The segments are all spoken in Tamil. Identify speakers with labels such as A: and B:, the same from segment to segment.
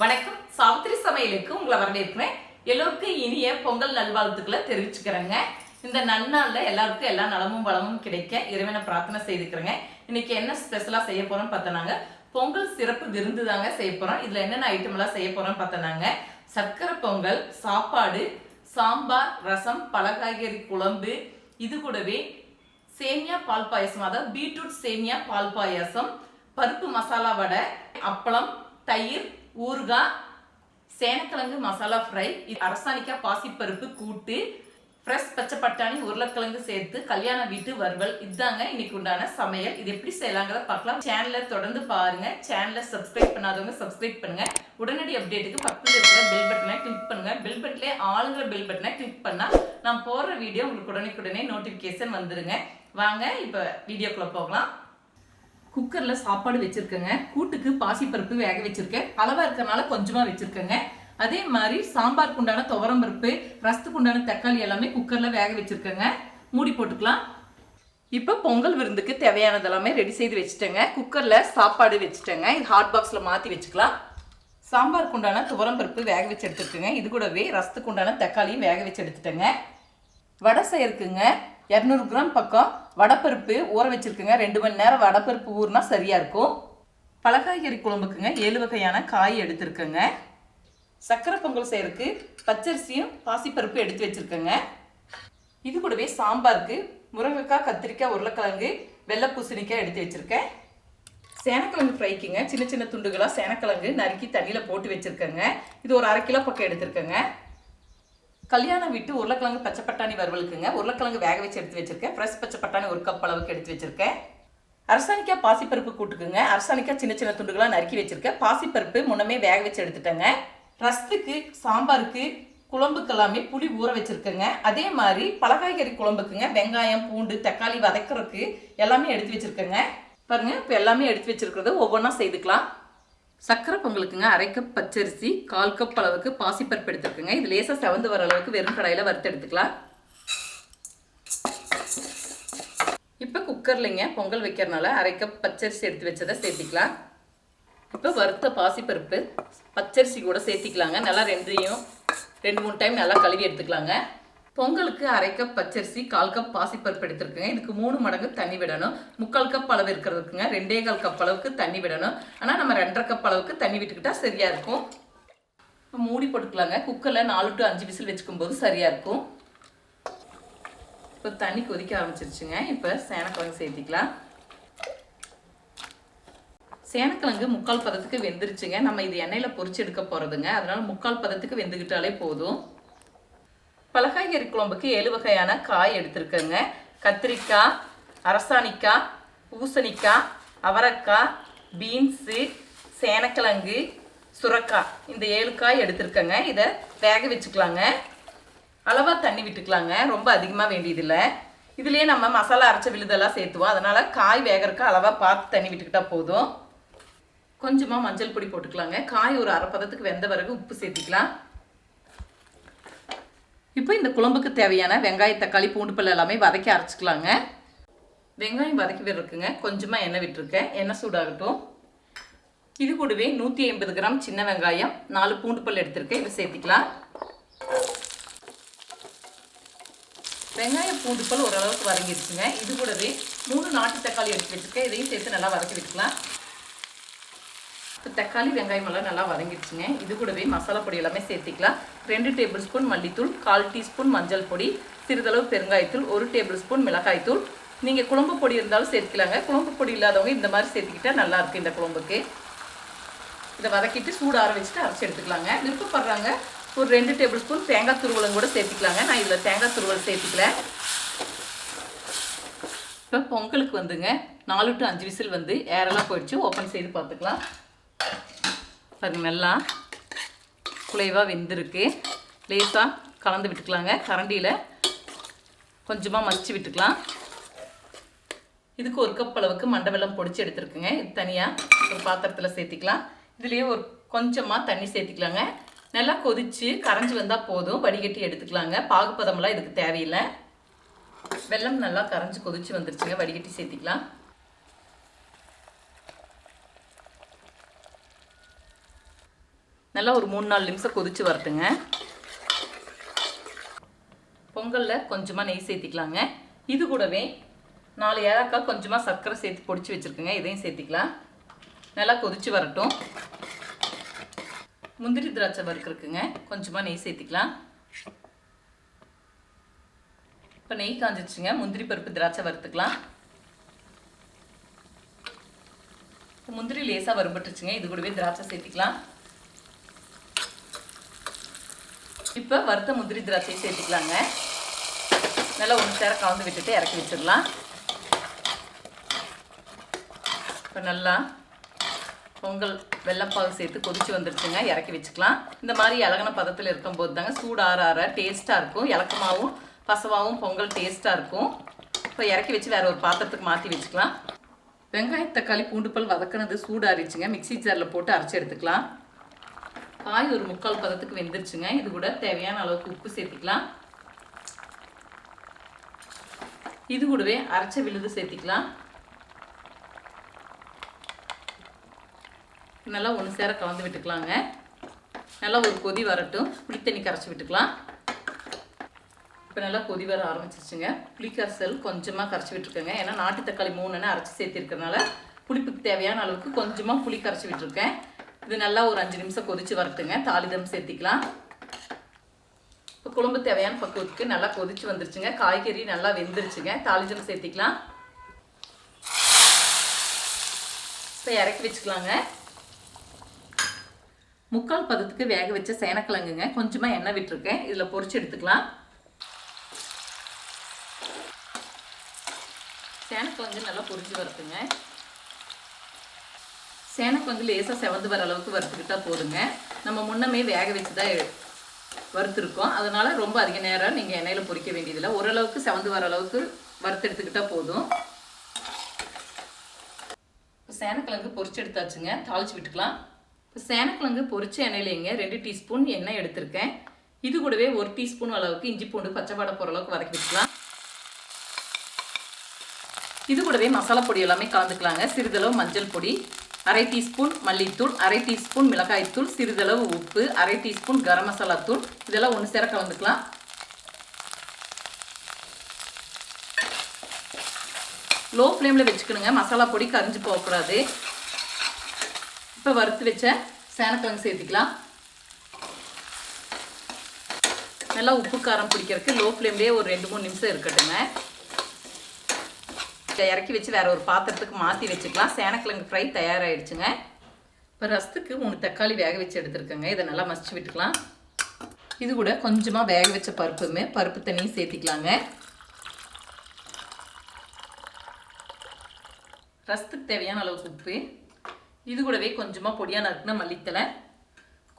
A: வணக்கம். சாவித்திரி சமையலுக்கு உங்களை வரவேற்கிறேன். எல்லோருக்கும் இனிய பொங்கல் நல்வாழ்த்துக்களை தெரிவிச்சுக்கிறேங்க. இந்த நன்னாள்ல எல்லாருக்கும் எல்லா நலமும் வளமும் கிடைக்க இறைவனை பிரார்த்தனை செய்துக்கிறேங்க. இன்னைக்கு என்ன ஸ்பெஷலா செய்ய போறோம்னு பார்த்தோன்னாங்க பொங்கல் சிறப்பு விருந்து தாங்க செய்ய போறோம். இதுல என்னென்ன ஐட்டம் எல்லாம் செய்ய போறோம்னு பார்த்தோன்னாங்க சர்க்கரை பொங்கல் சாப்பாடு சாம்பார் ரசம் பழகாய்கறி குழம்பு இது கூடவே சேமியா பால் பாயசம் அதாவது பீட்ரூட் சேமியா பால் பாயாசம் பருப்பு மசாலா வடை அப்பளம் தயிர் ஊறுகாய் சேனக்கிழங்கு மசாலா ஃப்ரை இது அரசாணிக்காய் பாசிப்பருப்பு கூட்டு ஃப்ரெஷ் பச்சை பட்டாணி உருளைக்கிழங்கு சேர்த்து கல்யாண வீட்டு வறுவல். இதாங்க இன்னைக்கு உண்டான சமையல். இது எப்படி செய்யலாங்கிறத பார்க்கலாம். சேனலை தொடர்ந்து பாருங்க. சேனலை சப்ஸ்கிரைப் பண்ணாதவங்க சப்ஸ்கிரைப் பண்ணுங்க. உடனடி அப்டேட்டுக்கு பக்கத்தில் இருக்கிற பெல் பட்டனை கிளிக் பண்ணுங்க. பெல் பட்டன்லேயே ஆளுங்கிற பெல் பட்டனை கிளிக் பண்ணா நான் போடுற வீடியோ உங்களுக்கு உடனுக்குடனே நோட்டிஃபிகேஷன் வந்துருங்க. வாங்க இப்போ வீடியோக்குள்ள போகலாம். குக்கரில் சாப்பாடு வச்சுருக்கேங்க. கூட்டுக்கு பாசிப்பருப்பு வேக வச்சுருக்கேன். அளவாக இருக்கிறனால கொஞ்சமாக வச்சுருக்கேங்க. அதே மாதிரி சாம்பாருக்கு உண்டான துவரம் பருப்பு ரசத்துக்கு உண்டான தக்காளி எல்லாமே குக்கரில் வேக வச்சுருக்கேங்க. மூடி போட்டுக்கலாம். இப்போ பொங்கல் விருந்துக்கு தேவையானது எல்லாமே ரெடி செய்து வச்சுட்டேங்க. குக்கரில் சாப்பாடு வச்சுட்டேங்க. இது ஹாட் பாக்ஸில் மாற்றி வச்சுக்கலாம். சாம்பாருக்கு உண்டான துவரம் பருப்பு வேக வச்சு எடுத்துருக்குங்க. இது கூடவே ரசத்துக்கு உண்டான தக்காளியும் வேக வச்சு எடுத்துட்டேங்க. வடை செய்யறதுக்குங்க. இரநூறு கிராம் பக்கம் வடப்பருப்பு ஊற வச்சுருக்குங்க. ரெண்டு மணி நேரம் வடப்பருப்பு ஊறினா சரியாக இருக்கும். பலகாய்கறி குழம்புக்குங்க ஏழு வகையான காய் எடுத்துருக்கேங்க. சர்க்கரை பொங்கல் செய்கிறதுக்கு பச்சரிசியும் பாசிப்பருப்பு எடுத்து வச்சுருக்கேங்க. இது கூடவே சாம்பாருக்கு முருங்கைக்காய் கத்திரிக்காய் உருளைக்கிழங்கு வெள்ளை பூசணிக்காய் எடுத்து வச்சுருக்கேன். சேனக்கிழங்கு ஃப்ரைக்குங்க சின்ன சின்ன துண்டுகளாக சேனக்கிழங்கு நறுக்கி தண்ணியில் போட்டு வச்சுருக்கேங்க. இது ஒரு அரை கிலோ பக்கம் எடுத்துருக்கேங்க. கல்யாணம் விட்டு உருளைக்கிழங்கு பச்சை பட்டாணி வறுவலுக்குங்க. உருளைக்கிழங்கு வேக வச்சு எடுத்து வச்சிருக்கேன். ஃப்ரெஷ் பச்சை பட்டாணி ஒரு கப் அளவுக்கு எடுத்து வச்சிருக்கேன். அரசாணிக்காய் பாசிப்பருப்பு கூட்டுக்குங்க. அரசாணிக்காய் சின்ன சின்ன துண்டுகளாக நறுக்கி வச்சிருக்கேன். பாசிப்பருப்பு முன்னமே வேக வச்சு எடுத்துட்டேங்க. ரசத்துக்கு சாம்பாருக்கு குழம்புக்கு எல்லாமே புளி ஊற வச்சிருக்கேங்க. அதே மாதிரி பலகாய்கறி குழம்புக்குங்க. வெங்காயம் பூண்டு தக்காளி வதக்கிறதுக்கு எல்லாமே எடுத்து வச்சிருக்கேங்க. பாருங்க இப்போ எல்லாமே எடுத்து வச்சிருக்கிறத. ஒவ்வொன்றா செய்துக்கலாம். சக்கரை பொங்கலுக்குங்க அரை கப் பச்சரிசி கால் கப் அளவுக்கு பாசிப்பருப்பு எடுத்துருக்குங்க. இது லேசாக செவந்து வர அளவுக்கு வெறும் கடாயில் வறுத்து எடுத்துக்கலாம். இப்போ குக்கர்லைங்க பொங்கல் வைக்கிறனால அரை கப் பச்சரிசி எடுத்து வச்சதை சேர்த்திக்கலாம். இப்போ வறுத்த பாசிப்பருப்பு பச்சரிசி கூட சேர்த்திக்கலாங்க. நல்லா ரெண்டையும் ரெண்டு மூணு டைம் நல்லா கழுவி எடுத்துக்கலாங்க. பொங்கலுக்கு அரை கப் பச்சரிசி கால் கப் பாசிப்பருப்பு எடுத்துருக்குங்க. இதுக்கு மூணு மடங்கு தண்ணி விடணும். முக்கால் கப் அளவு இருக்கிறதுக்குங்க ரெண்டே கால் கப் அளவுக்கு தண்ணி விடணும். ஆனால் நம்ம ரெண்டரை கப் அளவுக்கு தண்ணி விட்டுக்கிட்டா சரியாக இருக்கும். மூடி போட்டுக்கலாங்க. குக்கரில் நாலு டு அஞ்சு விசில் வச்சுக்கும் போது சரியாக இருக்கும். இப்போ தண்ணி கொதிக்க ஆரம்பிச்சிருச்சுங்க. இப்போ சேனக்கிழங்கு சேர்த்திக்கலாம். சேனக்கிழங்கு முக்கால் பதத்துக்கு வெந்துருச்சுங்க. நம்ம இது எண்ணெயில் பொறிச்சு எடுக்க போகிறதுங்க அதனால் முக்கால் பதத்துக்கு வெந்துக்கிட்டாலே போதும். பலகாய்கறி குழம்புக்கு ஏழு வகையான காய் எடுத்திருக்கேங்க. கத்திரிக்காய் அரசாணிக்காய் பூசணிக்காய் அவரக்காய் பீன்ஸு சேனக்கிழங்கு சுரக்காய். இந்த ஏழு காய் எடுத்திருக்கேங்க. இதை வேக வச்சுக்கலாங்க. அளவாக தண்ணி விட்டுக்கலாங்க. ரொம்ப அதிகமாக வேண்டியதில்லை. இதுலேயே நம்ம மசாலா அரைச்ச விழுதெல்லாம் சேர்த்துவோம். அதனால் காய் வேகறதுக்கு அளவாக பார்த்து தண்ணி விட்டுக்கிட்டால் போதும். கொஞ்சமாக மஞ்சள் பொடி போட்டுக்கலாங்க. காய் ஒரு அரை பதத்துக்கு வெந்த பிறகு உப்பு சேர்த்திக்கலாம். இப்போ இந்த குழம்புக்கு தேவையான வெங்காய தக்காளி பூண்டு பல் எல்லாமே வதக்கி அரைச்சிக்கலாங்க. வெங்காயம் வதக்கி விட்ருக்குங்க கொஞ்சமாக எண்ணெய் விட்டுருக்கேன். எண்ணெய் சூடாகட்டும். இது கூடவே நூற்றி ஐம்பது கிராம் சின்ன வெங்காயம் நாலு பூண்டு பல் எடுத்திருக்கேன். இதை சேர்த்திக்கலாம். வெங்காயம் பூண்டு பல் ஓரளவுக்கு வதங்கிடுச்சுங்க இது கூடவே மூணு நாட்டு தக்காளி எடுத்து வச்சுருக்கேன். இதையும் சேர்த்து நல்லா வதக்கி விட்டுக்கலாம். இப்போ தக்காளி வெங்காயம் எல்லாம் நல்லா வதங்கிடுச்சுங்க. இது கூடவே மசாலா பொடி எல்லாமே சேர்த்திக்கலாம். ரெண்டு டேபிள் ஸ்பூன் மல்லித்தூள் கால் டீஸ்பூன் மஞ்சள் பொடி சிறிதளவு பெருங்காயத்தூள் ஒரு டேபிள் ஸ்பூன் மிளகாய்த்தூள் நீங்கள் குழம்பு பொடி இருந்தாலும் சேர்த்துக்கலாங்க. குழம்பு பொடி இல்லாதவங்க இந்த மாதிரி சேர்த்துக்கிட்டா நல்லாயிருக்கு இந்த குழம்புக்கு. இதை வதக்கிட்டு சூடு ஆற வச்சுட்டு அரைச்சி எடுத்துக்கலாங்க. விருப்பப்படுறாங்க ஒரு ரெண்டு டேபிள் ஸ்பூன் தேங்காய் துருவலும் கூட சேர்த்துக்கலாங்க. நான் இதில் தேங்காய் துருவல் சேர்த்துக்கல. இப்போ பொங்கலுக்கு வந்துங்க. நாலு டு அஞ்சு விசில் வந்து ஏரெல்லாம் போயிடுச்சு. ஓப்பன் செய்து பார்த்துக்கலாம். பாருங்க நல்லா குலைவாக வெந்திருக்கு. லேசாக கலந்து விட்டுக்கலாங்க. கரண்டியில் கொஞ்சமாக மசிச்சு விட்டுக்கலாம். இதுக்கு ஒரு கப் அளவுக்கு மண்டை வெல்லம் பொடிச்சு எடுத்துருக்குங்க. இது தனியாக ஒரு பாத்திரத்தில் சேர்த்திக்கலாம். இதுலேயே ஒரு கொஞ்சமாக தண்ணி சேர்த்திக்கலாங்க. நல்லா கொதித்து கரைஞ்சி வந்தால் போதும். வடிகட்டி எடுத்துக்கலாங்க. பாகுப்பதமெல்லாம் இதுக்கு தேவையில்லை. வெல்லம் நல்லா கரைஞ்சி கொதித்து வந்துருச்சுங்க. வடிகட்டி சேர்த்திக்கலாம். நல்லா ஒரு மூணு நாலு நிமிஷம் கொதிச்சு வரட்டுங்க. பொங்கலில் கொஞ்சமாக நெய் சேர்த்திக்கலாங்க. இது கூடவே நாலு ஏலக்காய் கொஞ்சமாக சர்க்கரை சேர்த்து பொடிச்சு வச்சுருக்குங்க. இதையும் சேர்த்திக்கலாம். நல்லா கொதிச்சு வரட்டும். முந்திரி திராட்சை வறுக்கிறதுக்குங்க கொஞ்சமாக நெய் சேர்த்திக்கலாம். இப்போ நெய் காஞ்சிச்சுங்க முந்திரி பருப்பு திராட்சை வறுத்துக்கலாம். முந்திரி லேசாக வறுபட்டுருச்சுங்க. இது கூடவே திராட்சை சேர்த்திக்கலாம். இப்போ வறுத்த முந்திரி திராட்சையை சேர்த்துக்கலாங்க. நல்லா ஒன்று சேர கலந்து விட்டுட்டு இறக்கி வச்சிடலாம். இப்போ நல்லா பொங்கல் வெள்ளைப்பாகு சேர்த்து கொதிச்சு வந்துருச்சுங்க இறக்கி வச்சுக்கலாம். இந்த மாதிரி இலகன பதத்தில் இருக்கும்போது தாங்க சூடு ஆற ஆற டேஸ்ட்டாக இருக்கும். இலக்கமாகவும் பசவாகவும் பொங்கல் டேஸ்ட்டாக இருக்கும். இப்போ இறக்கி வச்சு வேற ஒரு பாத்திரத்துக்கு மாற்றி வச்சுக்கலாம். வெங்காயம் தக்காளி பூண்டு வதக்கினது சூடாரிச்சுங்க மிக்ஸி ஜாரில் போட்டு அரைச்சி எடுத்துக்கலாம். காய் ஒரு முக்கால் பதத்துக்கு வெந்துருச்சுங்க. இது கூட தேவையான அளவுக்கு உப்பு சேர்த்திக்கலாம். இது கூடவே அரைச்ச விழுது சேர்த்திக்கலாம். நல்லா ஒன்று சேர கலந்து விட்டுக்கலாங்க. நல்லா ஒரு கொதி வரட்டும். புளி தண்ணி கரைச்சி விட்டுக்கலாம். இப்போ நல்லா கொதி வர ஆரம்பிச்சிருச்சுங்க. புளிக்கரைசல் கொஞ்சமாக கரைச்சி விட்டுருக்கேங்க. ஏன்னா நாட்டு தக்காளி மூணுன்னு அரைச்சி சேர்த்திருக்கறனால புளிப்புக்கு தேவையான அளவுக்கு கொஞ்சமாக புளி கரைச்சி விட்டுருக்கேன். இது நல்லா ஒரு அஞ்சு நிமிஷம் கொதிச்சு வரட்டுங்க. தாளிதம் சேர்த்திக்கலாம். இப்போ குழம்பு தேவையான பக்குவத்துக்கு நல்லா கொதிச்சு வந்துருச்சுங்க. காய்கறி நல்லா வெந்துருச்சுங்க. தாளிதம் சேர்த்திக்கலாம். இப்போ இறக்கி வச்சுக்கலாங்க. முக்கால் பதத்துக்கு வேக வச்ச சேனக்கிழங்குங்க. கொஞ்சமாக எண்ணெய் விட்டுருக்கேன். இதில் பொறிச்சு எடுத்துக்கலாம். சேனக்கிழங்கு நல்லா பொறிச்சு வரட்டுங்க. சேனக்கிழங்கு லேசாக செவந்து வர அளவுக்கு வறுத்துக்கிட்டால் போதுங்க. நம்ம முன்னமே வேக வச்சு தான் வறுத்துருக்கோம். அதனால் ரொம்ப அதிக நேரம் நீங்கள் எண்ணெயில் பொறிக்க வேண்டியதில்லை. ஓரளவுக்கு செவந்து வர அளவுக்கு வறுத்தெடுத்துக்கிட்டால் போதும். இப்போ சேனக்கிழங்கு பொறிச்சு எடுத்தாச்சுங்க தாளிச்சு விட்டுக்கலாம். இப்போ சேனக்கிழங்கு பொரிச்ச எண்ணெயிலேங்க ரெண்டு டீஸ்பூன் எண்ணெய் எடுத்திருக்கேன். இது கூடவே ஒரு டீஸ்பூன் அளவுக்கு இஞ்சி பூண்டு பச்சைப்பாடை போகிற அளவுக்கு வதக்கி விட்டுக்கலாம். இது கூடவே மசாலா பொடி எல்லாமே கலந்துக்கலாங்க. சிறிதளவு மஞ்சள் பொடி. அரை டீஸ்பூன் மல்லித்தூள் அரை டீஸ்பூன் மிளகாய்த்தூள் சிறிதளவு உப்பு அரை டீஸ்பூன் கரம் மசாலா தூள். இதெல்லாம் ஒன்று சேர கலந்துக்கலாம். லோ ஃப்ளேமில் வச்சுக்கணுங்க. மசாலா பொடி கரிஞ்சு போகக்கூடாது இப்போ வறுத்து வச்ச சேனக்கிழங்கு சேர்த்துக்கலாம். நல்லா உப்பு காரம் பிடிக்கிறதுக்கு லோ ஃப்ளேம்லேயே ஒரு ரெண்டு மூணு நிமிஷம் இருக்கட்டுங்க. இறக்கி வச்சு வேறு ஒரு பாத்திரத்துக்கு மாற்றி வச்சுக்கலாம். சேனக்கிழங்கு ஃப்ரை தயாராகிடுச்சுங்க இப்போ ரசத்துக்கு மூணு தக்காளி வேக வச்சு எடுத்துருக்கேங்க. இதை நல்லா மசிச்சு விட்டுக்கலாம். இது கூட கொஞ்சமாக வேக வச்ச பருப்புமே பருப்பு தண்ணியும் சேர்த்திக்கலாங்க. ரசத்துக்கு தேவையான அளவுக்கு உப்பு. இது கூடவே கொஞ்சமாக பொடியாக நறுக்குன மல்லித்தலை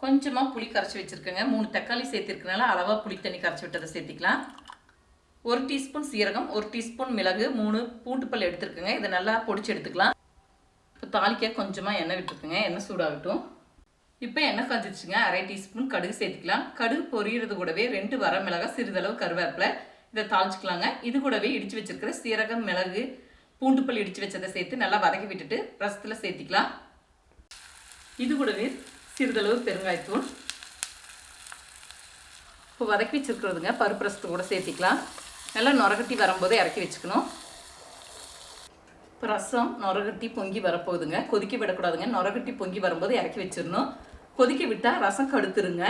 A: கொஞ்சமாக புளி கரைச்சி வச்சுருக்கேங்க. மூணு தக்காளி சேர்த்துருக்கனால அளவாக புளி தண்ணி கரைச்சி விட்டதை சேர்த்திக்கலாம். ஒரு டீஸ்பூன் சீரகம் ஒரு டீஸ்பூன் மிளகு மூணு பூண்டுப்பல் எடுத்துருக்குங்க. இதை நல்லா பொடிச்சு எடுத்துக்கலாம். இப்போ தாளிக்க கொஞ்சமாக எண்ணெய் விட்டுருக்குங்க. எண்ணெய் சூடாகட்டும். இப்போ எண்ணெய் காஞ்சிருச்சுங்க. அரை டீஸ்பூன் கடுகு சேர்த்துக்கலாம். கடுகு பொரியிறது கூடவே ரெண்டு வர மிளகாய் சிறிதளவு கருவேப்பிலை. இதை தாளிச்சுக்கலாங்க. இது கூடவே இடித்து வச்சிருக்கிற சீரகம் மிளகு பூண்டுப்பல் இடித்து வச்சதை சேர்த்து நல்லா வதக்கி விட்டுட்டு ரசத்தில் சேர்த்திக்கலாம். இது கூடவே சிறிதளவு பெருங்காயத்தூள். இப்போ வதக்கி வச்சுருக்கிறதுங்க. பருப்பு ரசத்தை கூட சேர்த்திக்கலாம். நல்லா நுரகட்டி வரும்போது இறக்கி வச்சுக்கணும். இப்போ ரசம் நுரகட்டி பொங்கி வரப்போகுதுங்க. கொதிக்க விடக்கூடாதுங்க. நுரகட்டி பொங்கி வரும்போது இறக்கி வச்சிடணும். கொதிக்க விட்டால் ரசம் கடுத்துருங்க.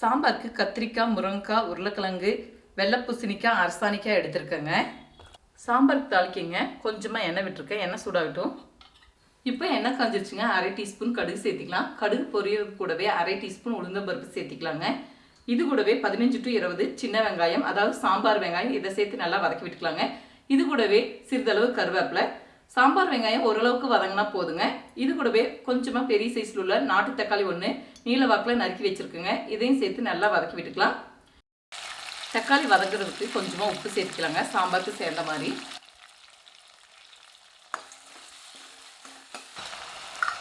A: சாம்பாருக்கு கத்திரிக்காய் முருங்கைக்காய் உருளைக்கிழங்கு வெள்ளை பூசணிக்காய் அரசாணிக்காய் எடுத்திருக்கேங்க. சாம்பாருக்கு தாளிக்கங்க. கொஞ்சமாக எண்ணெய் விட்டுருக்கேன். எண்ணெய் சூடாகட்டும். இப்போ எண்ணெய் காஞ்சிருச்சுங்க. அரை டீஸ்பூன் கடுகு சேர்த்திக்கலாம். கடுகு பொரியறது கூடவே அரை டீஸ்பூன் உளுந்தம்பருப்பு சேர்த்திக்கலாங்க. இது கூடவே பதினஞ்சு டு இருபது சின்ன வெங்காயம் அதாவது சாம்பார் வெங்காயம் இதை சேர்த்து நல்லா வதக்கி விட்டுக்கலாங்க. இது கூடவே சிறிதளவு கருவேப்பிலை. சாம்பார் வெங்காயம் ஓரளவுக்கு வதங்கினா போதுங்க. இது கூடவே கொஞ்சமாக பெரிய சைஸில் உள்ள நாட்டு தக்காளி ஒன்று நீல வாக்கில் நறுக்கி வச்சுருக்குங்க. இதையும் சேர்த்து நல்லா வதக்கி விட்டுக்கலாம். தக்காளி வதங்குறதுக்கு கொஞ்சமாக உப்பு சேர்த்துக்கலாங்க. சாம்பாருக்கு சேர்ந்த மாதிரி.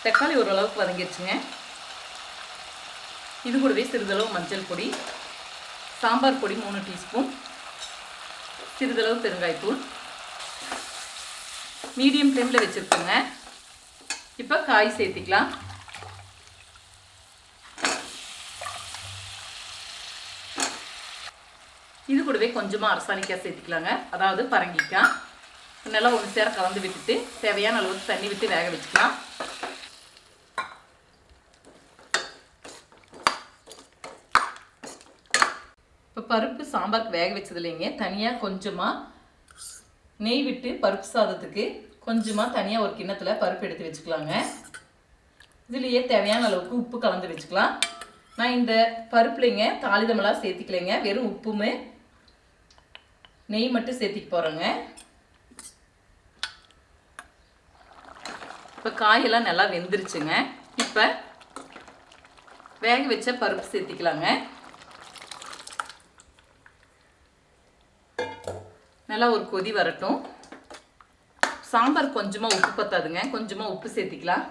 A: தக்காளி ஓரளவுக்கு வதங்கிடுச்சுங்க இது கூடவே சிறிதளவு மஞ்சள் பொடி சாம்பார் பொடி மூணு டீஸ்பூன் சிறிதளவு பெருங்காய்த்தூள் மீடியம் ஃப்ளேமில் வச்சுருக்கோங்க. இப்போ காய் சேர்த்திக்கலாம். இது கூடவே கொஞ்சமாக அரசாணிக்காய் சேர்த்துக்கலாங்க. அதாவது பரங்கிக்காய். நல்லா ஒரு சேர கலந்து விட்டுட்டு தேவையான அளவுக்கு தண்ணி விட்டு வேக வச்சுக்கலாம். சாம்பாருக்கு வேக வச்சது இல்லைங்க. தனியாக கொஞ்சமாக நெய் விட்டு பருப்பு சாதத்துக்கு கொஞ்சமாக தனியாக ஒரு கிண்ணத்தில் பருப்பு எடுத்து வச்சுக்கலாங்க. இதுலேயே தேவையான அளவுக்கு உப்பு கலந்து வச்சுக்கலாம். நான் இந்த பருப்புலைங்க தாளிதமெல்லாம் சேர்த்திக்கலைங்க. வெறும் உப்புமே நெய் மட்டும் சேர்த்திக்க போகிறேங்க இப்போ காயெல்லாம் நல்லா வெந்துருச்சுங்க. இப்போ வேக வச்ச பருப்பு சேர்த்திக்கலாங்க. நல்லா ஒரு கொதி வரட்டும். சாம்பார் கொஞ்சமாக உப்பு பத்தாதுங்க. கொஞ்சமாக உப்பு சேர்த்திக்கலாம்.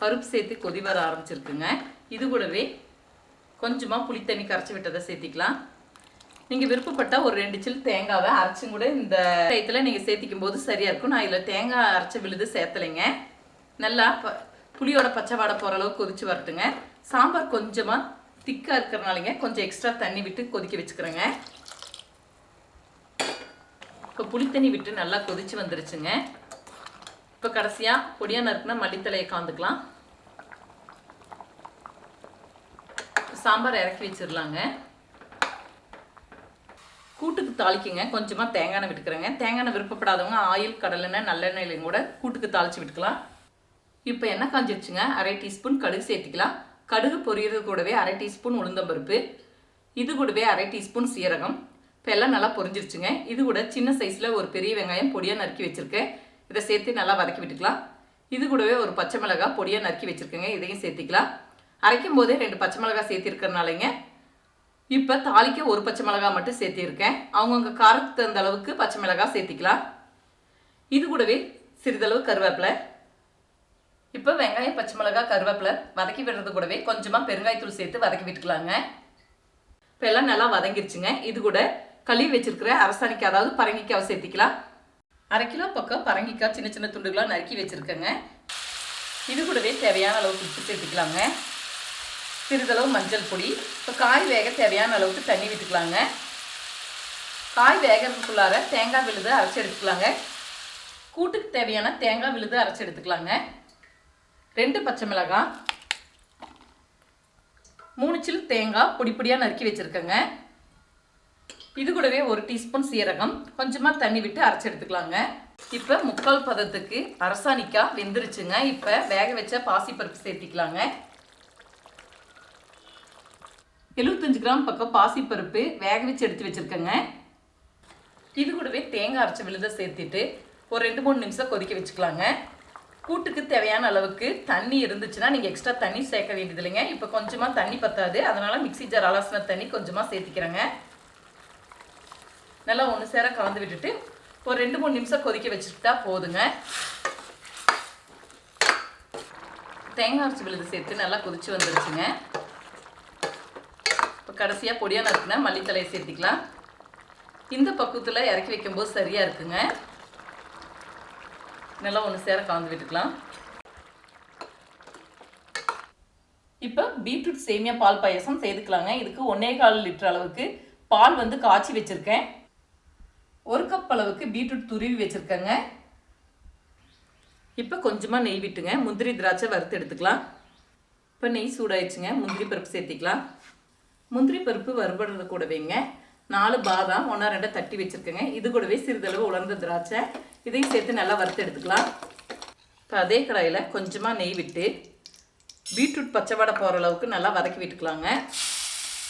A: பருப்பு சேர்த்து கொதி வர ஆரம்பிச்சிருக்குங்க. இது கூடவே கொஞ்சமாக புளித்தண்ணி கரைச்சி விட்டதை சேர்த்திக்கலாம். நீங்கள் விருப்பப்பட்டால் ஒரு ரெண்டு சில் தேங்காவை அரைச்சும் கூட இந்த டயத்தில் நீங்கள் சேர்த்திக்கும் போது சரியாக இருக்கும். நான் இதில் தேங்காய் அரைச்ச விழுது சேர்த்தலைங்க. நல்லா ப புளியோட பச்சை வாடை போகிற அளவுக்கு கொதிச்சு வரட்டுங்க. சாம்பார் கொஞ்சமாக திக்காக இருக்கிறனாலங்க கொஞ்சம் எக்ஸ்ட்ரா தண்ணி விட்டு கொதிக்க வச்சுக்கிறேங்க. இப்போ புளித்தண்ணி விட்டு நல்லா கொதிச்சு வந்துருச்சுங்க. இப்போ கடைசியாக பொடியாக நறுக்குனா மல்லித்தலையை காந்துக்கலாம் சாம்பார் இறக்கி வச்சிடலாங்க கூட்டுக்கு தாளிக்குங்க. கொஞ்சமாக தேங்காய் எண்ணெய் விட்டுக்கிறேங்க. தேங்காய் எண்ணெய் விருப்பப்படாதவங்க ஆயில் கடலெண்ணெய் நல்லெண்ணெயிலையும் கூட கூட்டுக்கு தாளித்து விட்டுக்கலாம். இப்போ எண்ணெய் காஞ்சிருச்சுங்க. அரை டீஸ்பூன் கடுகு சேர்த்திக்கலாம். கடுகு பொரியறது கூடவே அரை டீஸ்பூன் உளுந்தம்பருப்பு இது கூடவே அரை டீஸ்பூன் சீரகம். இப்போ எல்லாம் நல்லா பொரிஞ்சிருச்சுங்க. இது கூட சின்ன சைஸில் ஒரு பெரிய வெங்காயம் பொடியாக நறுக்கி வச்சுருக்கேன். இதை சேர்த்து நல்லா வதக்கி விட்டுக்கலாம். இது கூடவே ஒரு பச்சை மிளகாய் பொடியாக நறுக்கி வச்சுருக்கேங்க. இதையும் சேர்த்திக்கலாம். அரைக்கும் போதே ரெண்டு பச்சை மிளகாய் சேர்த்திருக்கறனாலங்க இப்போ தாளிக்க ஒரு பச்சை மிளகாய் மட்டும் சேர்த்திருக்கேன். அவங்கவுங்க காரத்துக்கு தகுந்த அளவுக்கு பச்சை மிளகாய் சேர்த்திக்கலாம். இது கூடவே சிறிதளவு கருவேப்பிலை இப்போ வெங்காயம் பச்சை மிளகாய் கருவேப்பிலை வதக்கி விடுறது கூடவே கொஞ்சமாக பெருங்காயத்தூள் சேர்த்து வதக்கி விட்டுக்கலாங்க. இப்போ எல்லாம் நல்லா வதங்கிருச்சுங்க. இது கூட கழுவி வச்சிருக்கிற அரசாணிக்காய் அதாவது பரங்கிக்காவை சேர்த்திக்கலாம். அரை கிலோ பக்கம் பரங்கிக்காய் சின்ன சின்ன துண்டுகளாக நறுக்கி வச்சுருக்கேங்க. இது கூடவே தேவையான அளவுக்கு உப்பு சேர்த்துக்கலாங்க. சிறிதளவு மஞ்சள் பொடி. இப்போ காய் வேக தேவையான அளவுக்கு தண்ணி விட்டுக்கலாங்க. காய் வேகிறதுக்குள்ளார தேங்காய் விழுது அரைச்சி எடுத்துக்கலாங்க. கூட்டுக்கு தேவையான தேங்காய் விழுது அரைச்சி எடுத்துக்கலாங்க. ரெண்டு பச்சை மிளகாய் மூணு சில் தேங்காய் பொடி பொடியாக நறுக்கி வச்சுருக்கேங்க. இது கூடவே ஒரு டீஸ்பூன் சீரகம் கொஞ்சமாக தண்ணி விட்டு அரைச்சி எடுத்துக்கலாங்க. இப்போ முக்கால் பதத்துக்கு அரசாணிக்காய் வெந்துருச்சுங்க. இப்போ வேக வச்ச பாசிப்பருப்பு சேர்த்திக்கலாங்க. எழுபத்தஞ்சு கிராம் பக்கம் பாசிப்பருப்பு வேக வச்சு எடுத்து வச்சுருக்கேங்க. இது கூடவே தேங்காய் அரைச்ச விழுத சேர்த்துட்டு ஒரு ரெண்டு மூணு நிமிஷம் கொதிக்க வச்சுக்கலாங்க. கூட்டுக்கு தேவையான அளவுக்கு தண்ணி இருந்துச்சுன்னா நீங்கள் எக்ஸ்ட்ரா தண்ணி சேர்க்க வேண்டியது இல்லைங்க இப்போ கொஞ்சமாக தண்ணி பத்தாது. அதனால் மிக்ஸி ஜார் அலசின தண்ணி கொஞ்சமாக சேர்த்திக்கிறேங்க. நல்லா ஒன்று சேர கலந்து விட்டுட்டு ஒரு ரெண்டு மூணு நிமிஷம் கொதிக்க வச்சுக்கிட்டா போதுங்க. தேங்காய் அரைச்சி விழுது சேர்த்து நல்லா கொதிச்சு வந்துருச்சுங்க. இப்போ கடைசியாக பொடியாக நறுக்குனா மல்லித்தலையை சேர்த்திக்கலாம். இந்த பக்குவத்தில் இறக்கி வைக்கும்போது சரியாக இருக்குங்க. நல்லா ஒன்று சேர கலந்து விட்டுக்கலாம். இப்போ பீட்ரூட் சேமியா பால் பாயசம் செய்துக்கலாங்க. இதுக்கு ஒன்றே கால் லிட்டர் அளவுக்கு பால் வந்து காய்ச்சி வச்சுருக்கேன். ஒரு கப் அளவுக்கு பீட்ரூட் துருவி வச்சுருக்கேங்க. இப்போ கொஞ்சமாக நெய் விட்டுங்க. முந்திரி திராட்சை வறுத்து எடுத்துக்கலாம். இப்போ நெய் சூடாயிடுச்சுங்க. முந்திரி பருப்பு சேர்த்திக்கலாம். முந்திரி பருப்பு வறுபடுறது கூடவேங்க. நாலு பாதாம் ஒன்றா ரெண்டை தட்டி வச்சுருக்கேங்க. இது கூடவே சிறிதளவு உலர்ந்த திராட்சை. இதையும் சேர்த்து நல்லா வறுத்து எடுத்துக்கலாம். இப்போ அதே கடாயில் கொஞ்சமாக நெய் விட்டு பீட்ரூட் பச்சைவாடை போகிற அளவுக்கு நல்லா வதக்கி விட்டுக்கலாங்க.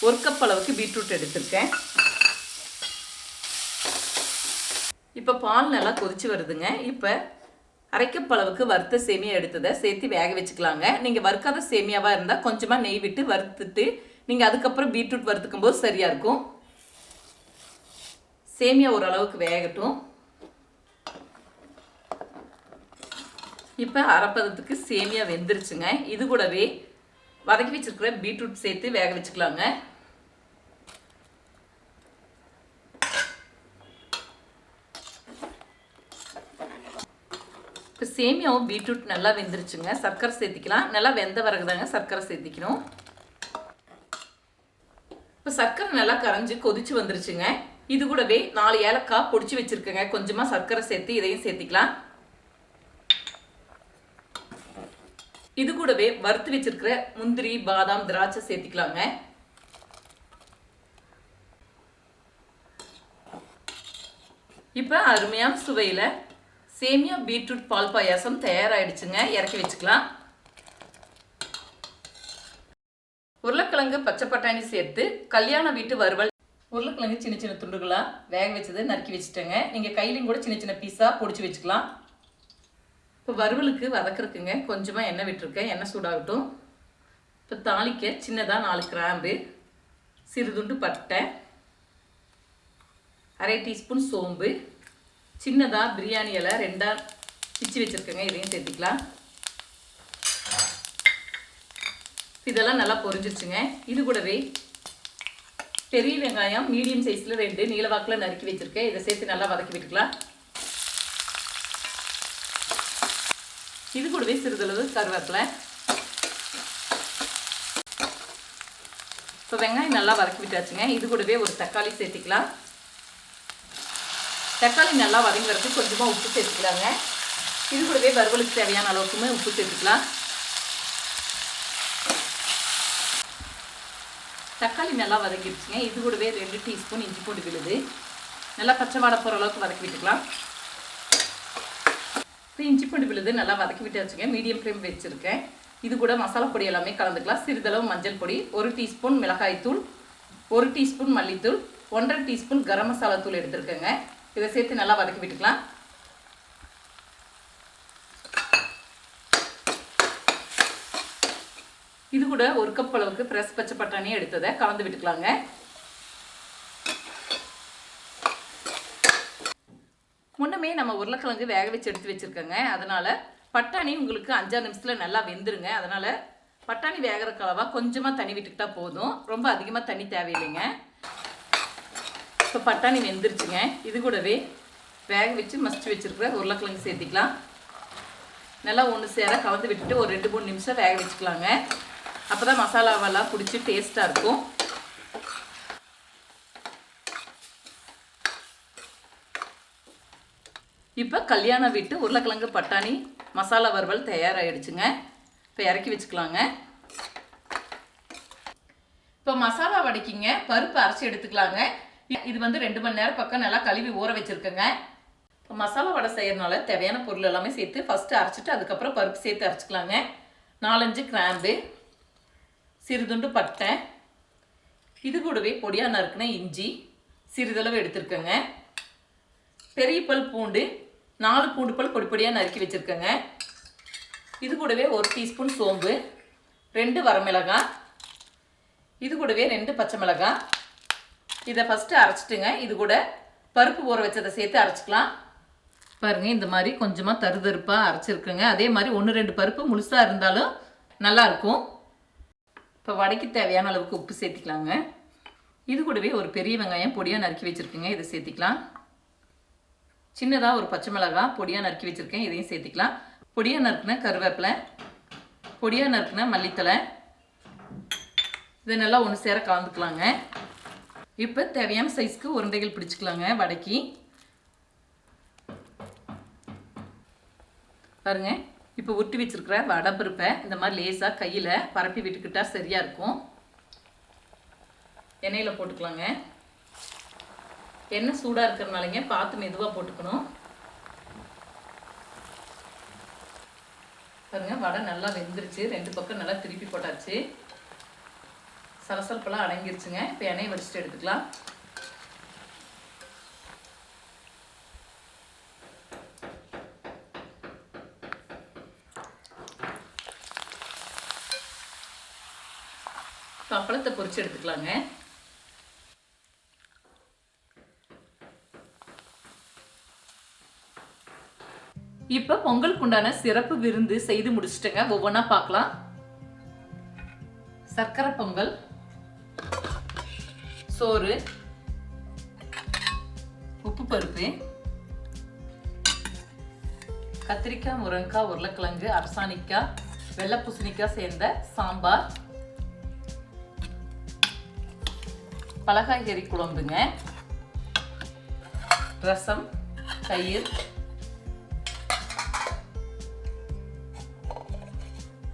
A: ஒரு கப் அளவுக்கு பீட்ரூட் எடுத்திருக்கேன். இப்போ பால் நல்லா கொதிச்சு வருதுங்க. இப்போ அரைக்கப் அளவுக்கு வறுத்த சேமியா எடுத்ததை சேர்த்து வேக வச்சுக்கலாங்க. நீங்கள் வறுக்காத சேமியாவாக இருந்தால் கொஞ்சமாக நெய் விட்டு வறுத்துட்டு நீங்கள் அதுக்கப்புறம் பீட்ரூட் வறுத்துக்கும் போது சரியாக இருக்கும். சேமியா ஓரளவுக்கு வேகட்டும். இப்போ அரைப்பதத்துக்கு சேமியா வெந்துருச்சுங்க. இது கூடவே வதக்கி வச்சிருக்கிற பீட்ரூட் சேர்த்து வேக வச்சுக்கலாங்க. இப்போ சேமியாவும் பீட்ரூட் நல்லா வெந்துருச்சுங்க. சர்க்கரை சேர்த்திக்கலாம். நல்லா வெந்த பிறகு தாங்க சர்க்கரை சேர்த்திக்கணும். இப்போ சர்க்கரை நல்லா கரைஞ்சி கொதிச்சு வந்துருச்சுங்க. இது கூடவே நாலு ஏலக்காய் பொடிச்சு வச்சிருக்கேங்க. கொஞ்சமாக சர்க்கரை சேர்த்து இதையும் சேர்த்திக்கலாம். இது கூடவே வறுத்து வச்சிருக்கிற முந்திரி பாதாம் திராட்சை சேர்த்திக்கலாங்க. இப்போ அருமையான சுவையில் சேமியா பீட்ரூட் பால் பாயாசம் தயாராகிடுச்சுங்க இறக்கி வச்சுக்கலாம். உருளைக்கிழங்கு பச்சை பட்டாணி சேர்த்து கல்யாண வீட்டு வறுவல் உருளைக்கிழங்கு சின்ன சின்ன துண்டுகளாக வேக வச்சது நறுக்கி வச்சுட்டேங்க. நீங்கள் கையிலையும் கூட சின்ன சின்ன பீஸாக பொடிச்சு வச்சுக்கலாம். இப்போ வறுவலுக்கு வதக்கிறதுக்குங்க கொஞ்சமாக எண்ணெய் விட்டுருக்கேன். எண்ணெய் சூடாகட்டும். இப்போ தாளிக்க சின்னதாக நாலு கிராம்பு சிறுதுண்டு பட்டை அரை டீஸ்பூன் சோம்பு சின்னதாக பிரியாணி இலை ரெண்டாக பிச்சு வச்சுருக்கேங்க. இதையும் சேர்த்துக்கலாம். இதெல்லாம் நல்லா பொரிஞ்சிருச்சுங்க. இது கூடவே பெரிய வெங்காயம் மீடியம் சைஸில் ரெண்டு நீளவாக்கில் நறுக்கி வச்சுருக்கேன். இதை சேர்த்து நல்லா வதக்கி விட்டுக்கலாம். இது கூடவே சிறிதளவு கருவேப்பிலை. இப்போ வெங்காயம் நல்லா வதக்கி விட்டாச்சுங்க. இது கூடவே ஒரு தக்காளி சேர்த்துக்கலாம். தக்காளி நல்லா வதங்குறதுக்கு கொஞ்சமாக உப்பு சேர்த்துக்கலாங்க. இது கூடவே வறுவலுக்கு தேவையான அளவுக்குமே உப்பு சேர்த்துக்கலாம். தக்காளி நல்லா வதக்கிடுச்சுங்க. இது கூடவே ரெண்டு டீஸ்பூன் இஞ்சி பூண்டு விழுது. நல்லா பச்சை வாடை போகிற அளவுக்கு வதக்கி விட்டுக்கலாம். இப்போ இஞ்சி பூண்டு விழுது நல்லா வதக்கி விட்டாச்சுங்க. மீடியம் ஃப்ளேம் வச்சுருக்கேன். இது கூட மசாலா பொடி எல்லாமே கலந்துக்கலாம். சிறிதளவு மஞ்சள் பொடி ஒரு டீஸ்பூன் மிளகாய்த்தூள் ஒரு டீஸ்பூன் மல்லித்தூள் ஒன்றரை டீஸ்பூன் கரம் மசாலா தூள் எடுத்துருக்கேங்க. இதை சேர்த்து நல்லா வதக்கி விட்டுக்கலாம். இது கூட ஒரு கப் அளவுக்கு ஃப்ரெஷ் பச்சை பட்டாணி எடுத்ததை கலந்து விட்டுக்கலாங்க. முன்னமே நம்ம உருளைக்கிழங்கு வேக வச்சு எடுத்து வச்சுருக்கோங்க. அதனால் பட்டாணி உங்களுக்கு அஞ்சாறு நிமிஷத்தில் நல்லா வெந்துருங்க. அதனால் பட்டாணி வேகிற கலவாக கொஞ்சமாக தண்ணி விட்டுக்கிட்டா போதும். ரொம்ப அதிகமாக தண்ணி தேவையில்லைங்க. இப்போ பட்டாணி வெந்துருச்சுங்க. இது கூடவே வேக வச்சு மசிச்சு வச்சுருக்கிற உருளைக்கிழங்கு சேர்த்திக்கலாம். நல்லா ஒன்று சேர கலந்து விட்டுட்டு ஒரு ரெண்டு மூணு நிமிஷம் வேக வச்சுக்கலாங்க. அப்போ தான் மசாலாவெல்லாம் பிடிச்சி டேஸ்ட்டாக இருக்கும். இப்போ கல்யாண வீட்டு உருளைக்கிழங்கு பட்டாணி மசாலா வறுவல் தயாராகிடுச்சுங்க இப்போ இறக்கி வச்சுக்கலாங்க. இப்போ மசாலா வடைக்கிங்க பருப்பு அரைச்சி எடுத்துக்கலாங்க. இது வந்து ரெண்டு மணி நேரம் பக்கம் நல்லா கழுவி ஊற வச்சுருக்கேங்க. இப்போ மசாலா வடை செய்கிறதுனால தேவையான பொருள் எல்லாமே சேர்த்து ஃபஸ்ட்டு அரைச்சிட்டு அதுக்கப்புறம் பருப்பு சேர்த்து அரைச்சிக்கலாங்க. நாலஞ்சு கிராம்பு சிறிதுண்டு பட்டை இது கூடவே பொடியாக நறுக்கின இஞ்சி சிறிதளவு எடுத்துருக்கேங்க. பெரிய பல் பூண்டு நாலு பூண்டு பல் பொடி பொடியாக நறுக்கி வச்சுருக்கேங்க. இது கூடவே ஒரு டீஸ்பூன் சோம்பு ரெண்டு வரமிளகாய் இது கூடவே ரெண்டு பச்சை மிளகாய் இதை ஃபஸ்ட்டு அரைச்சிட்டுங்க. இது கூட பருப்பு ஊற வச்சதை சேர்த்து அரைச்சிக்கலாம். பாருங்கள் இந்த மாதிரி கொஞ்சமாக தருதருப்பாக அரைச்சிருக்குங்க. அதே மாதிரி ஒன்று ரெண்டு பருப்பு முழுசாக இருந்தாலும் நல்லாயிருக்கும் இப்போ வடைக்கு தேவையான அளவுக்கு உப்பு சேர்த்திக்கலாங்க. இது கூடவே ஒரு பெரிய வெங்காயம் பொடியாக நறுக்கி வச்சுருக்கேங்க. இதை சேர்த்திக்கலாம். சின்னதாக ஒரு பச்சை மிளகா பொடியாக நறுக்கி வச்சுருக்கேன். இதையும் சேர்த்திக்கலாம். பொடியாக நறுக்குன கருவேப்பிலை பொடியாக நறுக்குன மல்லித்தலை இதை நல்லா ஒன்று சேர கலந்துக்கலாங்க. இப்போ தேவையான சைஸ்க்கு உருண்டைகள் பிடிச்சிக்கலாங்க வடைக்கு. பாருங்கள் இப்போ உருட்டி வச்சுருக்கிற வடப்பருப்பை இந்த மாதிரி லேசாக கையில் பரப்பி விட்டுக்கிட்டால் சரியாக இருக்கும். எண்ணெயில் போட்டுக்கலாங்க. எண்ணெய் சூடாக இருக்கிறனாலங்க பார்த்து மெதுவாக போட்டுக்கணும். பாருங்க வடை நல்லா வெந்துருச்சு. ரெண்டு பக்கம் நல்லா திருப்பி போட்டாச்சு. சலசலப்பெல்லாம் அடங்கிருச்சுங்க. இப்போ எண்ணெயை வடிச்சிட்டு எடுத்துக்கலாம். பொறிச்சு எடுத்துக்கலாங்க. இப்போ பொங்கலுக்கு உண்டான சிறப்பு விருந்து செய்து முடிச்சிட்டேங்க. ஒவ்வொன்றா பார்க்கலாம். சர்க்கரை பொங்கல் சோறு உப்பு பருப்பு கத்திரிக்காய் முருங்கைக்காய் உருளைக்கிழங்கு அரசாணிக்காய் வெள்ளை பூசணிக்காய் சேர்ந்த சாம்பார் பலகாய்கறி குழம்புங்க ரசம் தயிர்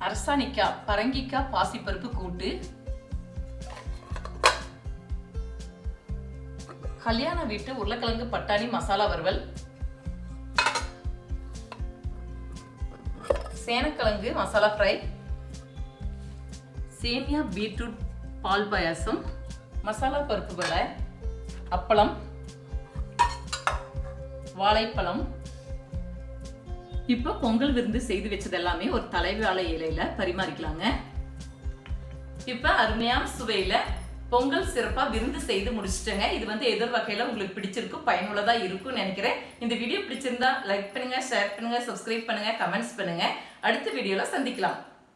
A: அரசாணிக்காய் பரங்கிக்காய் பாசிப்பருப்பு கூட்டு கல்யாண வீட்டு உருளைக்கிழங்கு பட்டாணி மசாலா வறுவல் சேனக்கிழங்கு மசாலா ஃப்ரை சேமியா பீட்ரூட் பால் பாயாசம் மசாலா பருப்பு அப்பளம் வாழைப்பழம். இப்போ பொங்கல் விருந்து செய்து வச்சது எல்லாமே ஒரு தலைவாழை இலையில பரிமாறிக்கலாங்க. இப்போ அருமையான சுவையில பொங்கல் சிறப்பா விருந்து செய்து முடிச்சிட்டேங்க. இது வந்து எதிர் வகையில உங்களுக்கு பிடிச்சிருக்கும் பயனுள்ளதா இருக்கும்னு நினைக்கிறேன். இந்த வீடியோ பிடிச்சிருந்தா லைக் பண்ணுங்க ஷேர் பண்ணுங்க சப்ஸ்கிரைப் பண்ணுங்க கமெண்ட்ஸ் பண்ணுங்க. அடுத்த வீடியோல சந்திக்கலாம்.